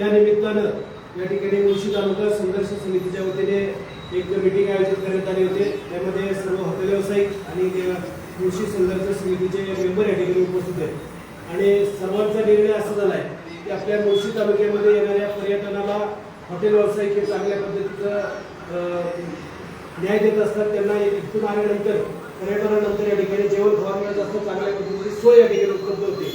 या निमित्तानं या ठिकाणी मुळशी तालुका संघर्ष समितीच्या वतीने एक मीटिंग आयोजित करण्यात आली होती. त्यामध्ये सर्व हॉटेल व्यावसायिक आणि मुळशी संघर्ष समितीचे मेंबर या ठिकाणी उपस्थित आहेत आणि सर्वांचा निर्णय असा झाला आहे की आपल्या मुळशी तालुक्यामध्ये येणाऱ्या पर्यटनाला हॉटेल व्यावसायिक हे चांगल्या पद्धतीचं न्याय देत असतात. त्यांना इथून आल्यानंतर पर्यटनानंतर या ठिकाणी जेवण खावा मिळत असतं. चांगल्या पद्धतीची सोय या ठिकाणी उपलब्ध होते.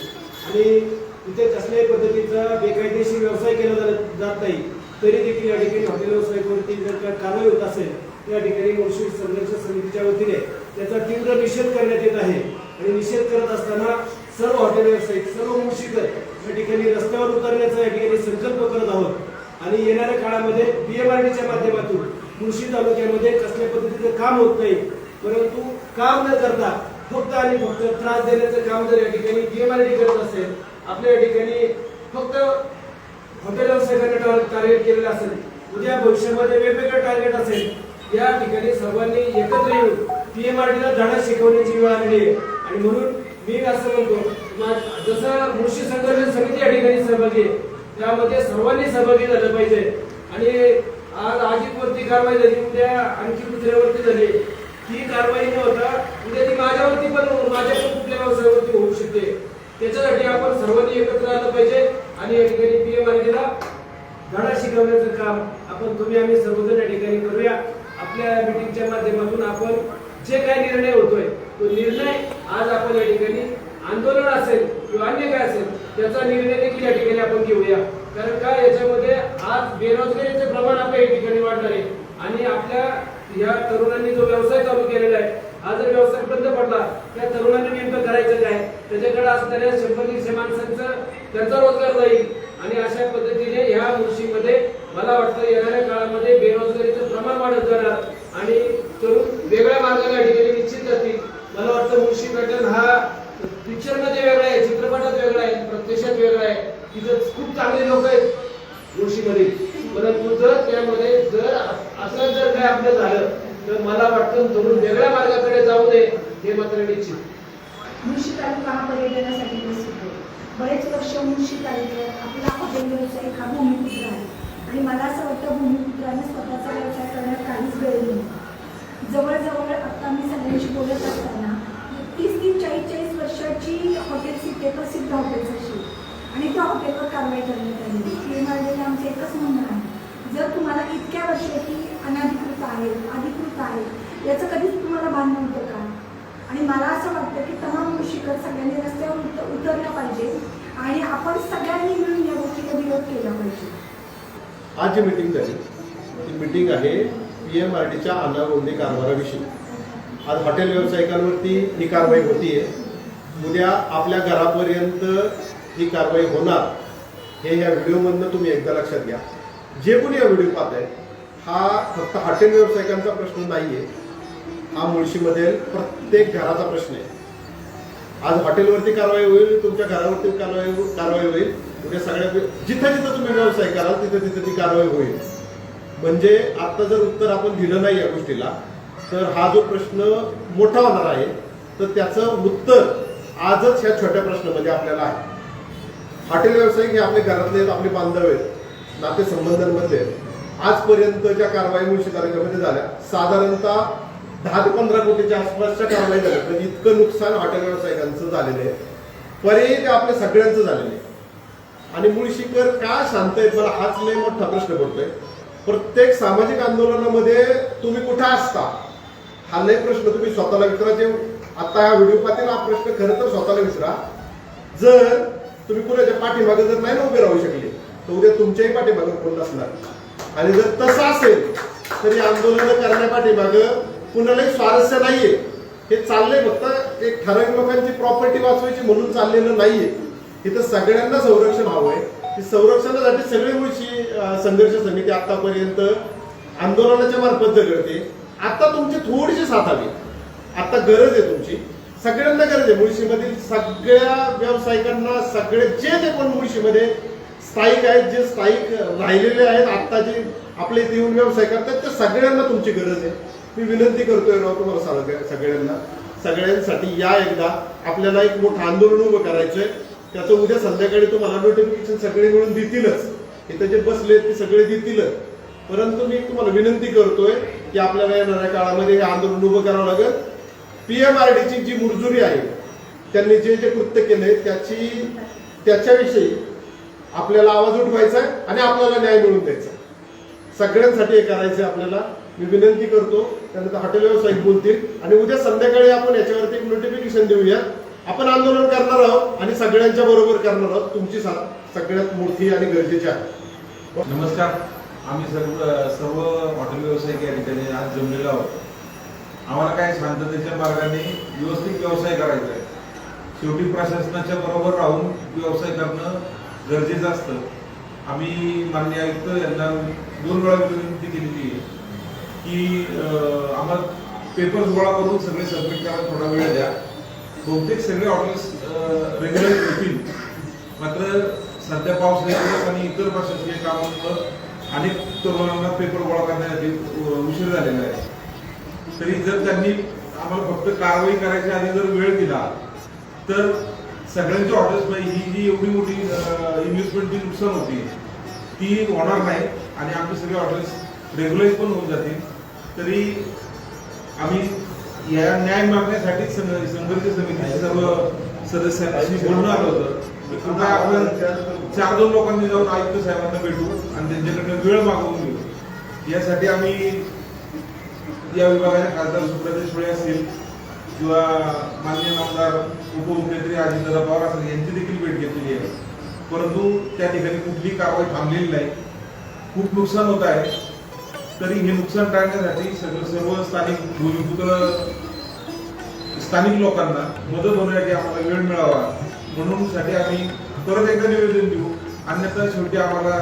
आणि तिथे कसल्याही पद्धतीचा बेकायदेशीर व्यवसाय केला जात जात नाही. तरी देखील या ठिकाणी हॉटेल व्यवसायावरती जर का कारवाई होत असेल त्या ठिकाणी मुळशी संघर्ष समितीच्या वतीने त्याचा तीव्र निषेध करण्यात येत आहे. आणि निषेध करत असताना सर्व हॉटेल व्यावसायिक सर्व मुळशीकर या ठिकाणी रस्त्यावर उतरण्याचा या ठिकाणी संकल्प करत आहोत. आणि येणाऱ्या काळामध्ये बीएमआरडीच्या माध्यमातून मुळशी तालुक्यामध्ये कसल्या पद्धतीचं काम होत नाही. परंतु काम न करता फक्त आणि फक्त त्रास देण्याचं काम जर या ठिकाणी बीएमआरडी करत असेल आपल्या या ठिकाणी फक्त हॉटेल व्यावसायिकांना टार्गेट केलेलं असेल उद्या भविष्यामध्ये वेगवेगळं टार्गेट असेल या ठिकाणी सर्वांनी एकत्र येऊन पीएमआरडीला धडा शिकवण्याची वेळ आलेली आहे. आणि म्हणून मी असं म्हणतो जसं मुळशी संघर्ष समिती या ठिकाणी सहभागी आहे त्यामध्ये सर्वांनी सहभागी झालं पाहिजे. आणि आज आजीवरती कारवाई झाली उद्या आणखी दुसऱ्यावरती झाली ही कारवाई न होता उद्या ती माझ्यावरती पण माझ्या पण कुठल्या व्यवसायावरती होऊ शकते त्याच्यासाठी आपण सर्वांनी एकत्र आलं पाहिजे आणि या ठिकाणी पीएमआरडीला धडा शिकवण्याचं काम आपण तुम्ही आम्ही सर्वजण या ठिकाणी करूया. आपल्या मिटिंगच्या माध्यमातून आपण जे काही निर्णय होतोय तो निर्णय आज आपण या ठिकाणी आंदोलन असेल किंवा अन्य काय असेल त्याचा निर्णय देखील या ठिकाणी आपण घेऊया. कारण का याच्यामध्ये आज बेरोजगारीचे प्रमाण आपल्या या ठिकाणी वाढणार आहे. आणि आपल्या या तरुणांनी जो व्यवसाय चालू केलेला आहे हा जर व्यवसाय बंद पडला त्या तरुणांनी नेमकं करायचं काय? त्याच्याकडे असणाऱ्या शंभर दीडशे माणसांचं त्यांचा रोजगार जाईल. आणि अशा पद्धतीने ह्या मुळशीमध्ये मला वाटतं येणाऱ्या काळामध्ये बेरोजगारीचं प्रमाण वाढत जाणार आणि तरुण वेगळ्या मार्गाने ठिकाणी निश्चित जातील. मला वाटतं मुळशी पॅटर्न हा पिक्चरमध्ये वेगळा आहे चित्रपटात वेगळा आहे प्रत्यक्षात वेगळा आहे. तिथं खूप चांगले लोक आहेत मुळशीमध्ये परंतु जर त्यामध्ये जर असं जर काय आपलं झालं तर मला वाटतं तरुण वेगळ्या मार्गाकडे जाऊ नये हे मात्र निश्चित. मुळशी तालुका हा पर्यटनासाठी बरेच वर्ष मुंशी तालुक्यात आपला हॉटेल व्यवसाय हा भूमिपुत्र आहे. आणि मला असं वाटतं भूमिपुत्राने स्वतःचा व्यवसाय करण्यात काहीच वेळ नाही. जवळजवळ आत्ता मी सगळ्यांशी बोलत असताना तीस तीस चाळीस चाळीस वर्षाची हॉटेल सिटी प्रसिद्ध हॉटेल्स अशी आणि त्या हॉटेलवर कारवाई करण्यात आली. हे एम आमचं एकच म्हणणं आहे. जर तुम्हाला इतक्या वर्षाची अनधिकृत आहेत अधिकृत आहेत याचं कधीच तुम्हाला भान नव्हतं का? आणि मला असं वाटतं की तमाम शिखर सगळ्यांनी रस्त्यावर उत उतरलं आपण सगळ्यांनी मिळून या गोष्टीचा विरोध केला पाहिजे. आज जी मीटिंग झाली ती मीटिंग आहे पी एम आर डीच्या अनागोंदी कारभाराविषयी. आज हॉटेल व्यावसायिकांवरती ही कारवाई होतीये. उद्या आपल्या घरापर्यंत ही कारवाई होणार हे या व्हिडिओमधनं तुम्ही एकदा लक्षात घ्या. जे कोणी हा व्हिडिओ पाहत आहे हा फक्त हॉटेल व्यावसायिकांचा प्रश्न नाही आहे हा मुळशीमध्ये प्रत्येक घराचा प्रश्न आहे. आज हॉटेलवरती कारवाई होईल तुमच्या घरावरती कारवाई हो- कारवाई होईल. उद्या सगळ्या जिथं जिथं तुम्ही व्यवसाय कराल तिथं तिथं ती कारवाई होईल. म्हणजे आता जर उत्तर आपण दिलं नाही या गोष्टीला तर हा जो प्रश्न मोठा होणार आहे तर त्याचं उत्तर आजच ह्या छोट्या प्रश्नामध्ये आपल्याला आहे. हॉटेल व्यावसायिक हे आपले घरातले आहेत आपले बांधव आहेत नातेसंबंधांमध्ये आहेत. आजपर्यंत ज्या कारवाई मुळशी तालुक्यामध्ये झाल्या. साधारणतः दहा ते पंधरा कोटीच्या आसपासच्या कारवाई झाल्या म्हणजे इतकं नुकसान हॉटेल व्यावसायिकांचं झालेलं आहे. पर्यायी ते आपल्या सगळ्यांचं झालेलं आहे. आणि मुळशीकर का शांत आहेत? मला हाच लय मोठा प्रश्न पडतोय. प्रत्येक सामाजिक आंदोलनामध्ये तुम्ही कुठं असता? हा लय प्रश्न तुम्ही स्वतःला विचारा. जे आता हा व्हिडिओ पाहतील हा प्रश्न खरं तर स्वतःला विचारा. जर तुम्ही कुणाच्या पाठीमागे जर नाही ना उभे राहू शकले तर उद्या तुमच्याही पाठीमागे कोण नसणार आणि जर तसं असेल तर आंदोलन करण्या पाठीमागं कुणालाही स्वारस्य नाहीये. हे चाललंय फक्त एक ठराविक लोकांची प्रॉपर्टी वाचवायची म्हणून चाललेलं नाहीये. इथं सगळ्यांना संरक्षण हवंय. की संरक्षणासाठी सगळे मुळशी संघर्ष समिती आतापर्यंत आंदोलनाच्या मार्फत झगडते. आता तुमची थोडीशी साथ हवी. आता गरज आहे तुमची. सगळ्यांना गरज आहे. मुळशीमधील सगळ्या व्यावसायिकांना सगळे जे जे पण मुळशीमध्ये स्थायिक आहेत जे स्थायिक राहिलेले आहेत आता जे आपले इथे येऊन व्यवसाय करतात त्या सगळ्यांना तुमची गरज आहे. मी विनंती करतोय राव तुम्हाला सगळ्या- सगळ्यांना. सगळ्यांसाठी या एकदा आपल्याला एक मोठं आंदोलन उभं करायचंय. त्याचं उद्या संध्याकाळी तुम्हाला नोटिफिकेशन सगळे मिळून देतीलच. हे जे बसले ते सगळे देतीलच. परंतु मी तुम्हाला विनंती करतोय की आपल्याला येणाऱ्या काळामध्ये हे आंदोलन उभं करावं लागेल. पीएमआरडीची जी मुरजुरी आहे त्यांनी जे जे कृत्य केले त्याची त्याच्याविषयी आपल्याला आवाज उठवायचा आहे आणि आपल्याला न्याय मिळवून द्यायचा सगळ्यांसाठी हे करायचं आपल्याला. मी विनंती करतो त्यानंतर हॉटेल व्यावसायिक बोलतील. आणि उद्या संध्याकाळी आपण याच्यावरती एक नोटिफिकेशन देऊया. आपण आंदोलन करणार आहोत आणि सगळ्यांच्या बरोबर करणार आहोत. तुमची साथ सगळ्यात मोठी आणि गरजेची आहे. नमस्कार. आम्ही सर्व सर्व हॉटेल व्यावसायिक या ठिकाणी आज जमलेलो आहोत. आम्हाला काय शांततेच्या मार्गाने व्यवस्थित व्यवसाय करायचा आहे. शेवटी प्रशासनाच्या बरोबर राहून व्यवसाय करणं गरजेचं असतं. आम्ही मान्य आयुक्त यांना दोन वेळा विनंती केली. की आम्हाला पेपर्स गोळा करून सगळे सबमिट करायला थोडा वेळ द्या. बहुतेक सगळे ऑर्डर्स रेग्युलर होतील मात्र सध्या पाऊस रेग्युलर आणि इतर प्रशासकीय कामांमुळे अनेक तरुणांना पेपर गोळा करण्यासाठी उशीर झालेला आहे. तरी जर त्यांनी आम्हाला फक्त कारवाई करायच्या आधी जर वेळ दिला तर सगळ्यांची ऑर्डर्स ही जी एवढी मोठी इन्व्हेस्टमेंटची नुकसान होती ती होणार नाही आणि आमचे सगळे ऑर्डर्स रेग्युलाइज पण होऊन जातील. तरी आम्ही या न्याय मागण्यासाठी संघ- संघर्ष समितीचे सर्व सदस्यांशी बोलणं आलं होतं. कृपया आपण चार दोन लोकांनी जाऊन आयुक्त साहेबांना भेटू आणि त्यांच्याकडनं वेळ मागवून घेऊ. यासाठी आम्ही या विभागाचे खासदार सुप्रदेश सुळे असतील किंवा माननीय आमदार उपमुख्यमंत्री अजितदादा पवार असतील यांची देखील भेट घेतलेली आहे. परंतु त्या ठिकाणी कुठलीही कारवाई थांबलेली नाही. खूप नुकसान होत आहे. तरी हे नुकसान टाळण्यासाठी सगळं सर्व स्थानिक भूमिपुत्र स्थानिक लोकांना मदत होण्यासाठी आम्हाला वेळ मिळावा. म्हणून साठी आम्ही परत एकदा निवेदन देऊ. अन्यथा शेवटी आम्हाला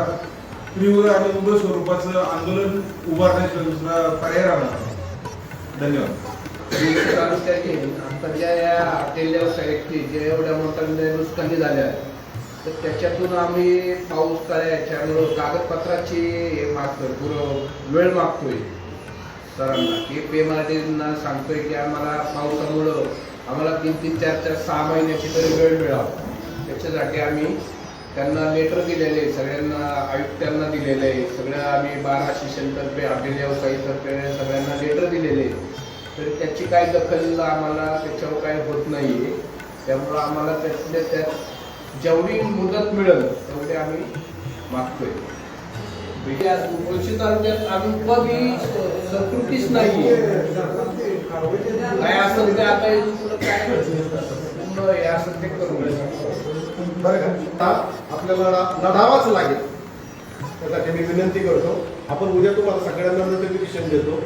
तीव्र आणि उग्र स्वरूपाचं आंदोलन उभारण्याचा दुसरा पर्याय राहणार धन्यवाद. विविध तालुक्यातील आताच्या या हॉटेल व्यवसायाची जे एवढ्या मोठ्या नुकसानी झाल्या तर त्याच्यातून आम्ही पाऊस याच्यामुळं कागदपत्राची हे मागतोय पुरं वेळ मागतोय सरांना. की पेमार्टींना सांगतोय की आम्हाला पावसामुळं आम्हाला तीन तीन चार चार सहा महिन्याची तरी वेळ मिळावा त्याच्यासाठी आम्ही त्यांना लेटर दिलेले आहे, सगळ्यांना आयुक्तांना दिलेलं आहे सगळ्या आम्ही बारा शिक्षणतर्फे हॉटेल व्यवसायीतर्फे सगळ्यांना लेटर दिलेले. आहे. तर त्याची काय दखल आम्हाला त्याच्यावर काय होत नाहीये. त्यामुळं आम्हाला त्यातल्या त्यात जेवढी मुदत मिळेल तेवढी आम्ही मागतोय. म्हणजे आज मुळशी तालुक्यात नाहीये. म्हणजे काय असेल ते आता काय? पूर्ण हे असेल ते करू बरं का? आपल्याला लढावाच लागेल. त्यासाठी मी विनंती करतो. आपण उद्या तुम्हाला सगळ्यांना नोटिफिकेशन देतो.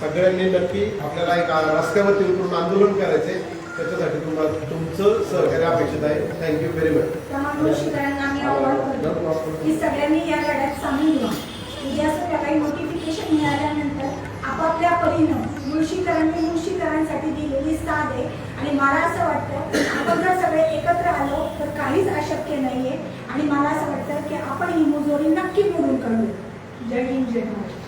सगळ्यांनी नक्की आपल्याला एक रस्त्यावरती उतरून आंदोलन करायचे त्याच्यासाठी तुम्हाला तुमचं सहकार्य अपेक्षित आहे. थँक्यू व्हेरी मच आव्हान करतो. की सगळ्यांनी या लढ्यात सामील व्हा. उद्या सकाळी नोटिफिकेशन मिळाल्यानंतर आपापल्या परीनं मुळशीकरांनी मुळशीकरांसाठी दिलेली साथ आहे. आणि मला असं वाटतं आपण जर सगळे एकत्र आलो तर काहीच अशक्य नाहीये. आणि मला असं वाटतं की आपण ही मुजोरी नक्की मोडून काढू जय हिंद जय महाराष्ट्र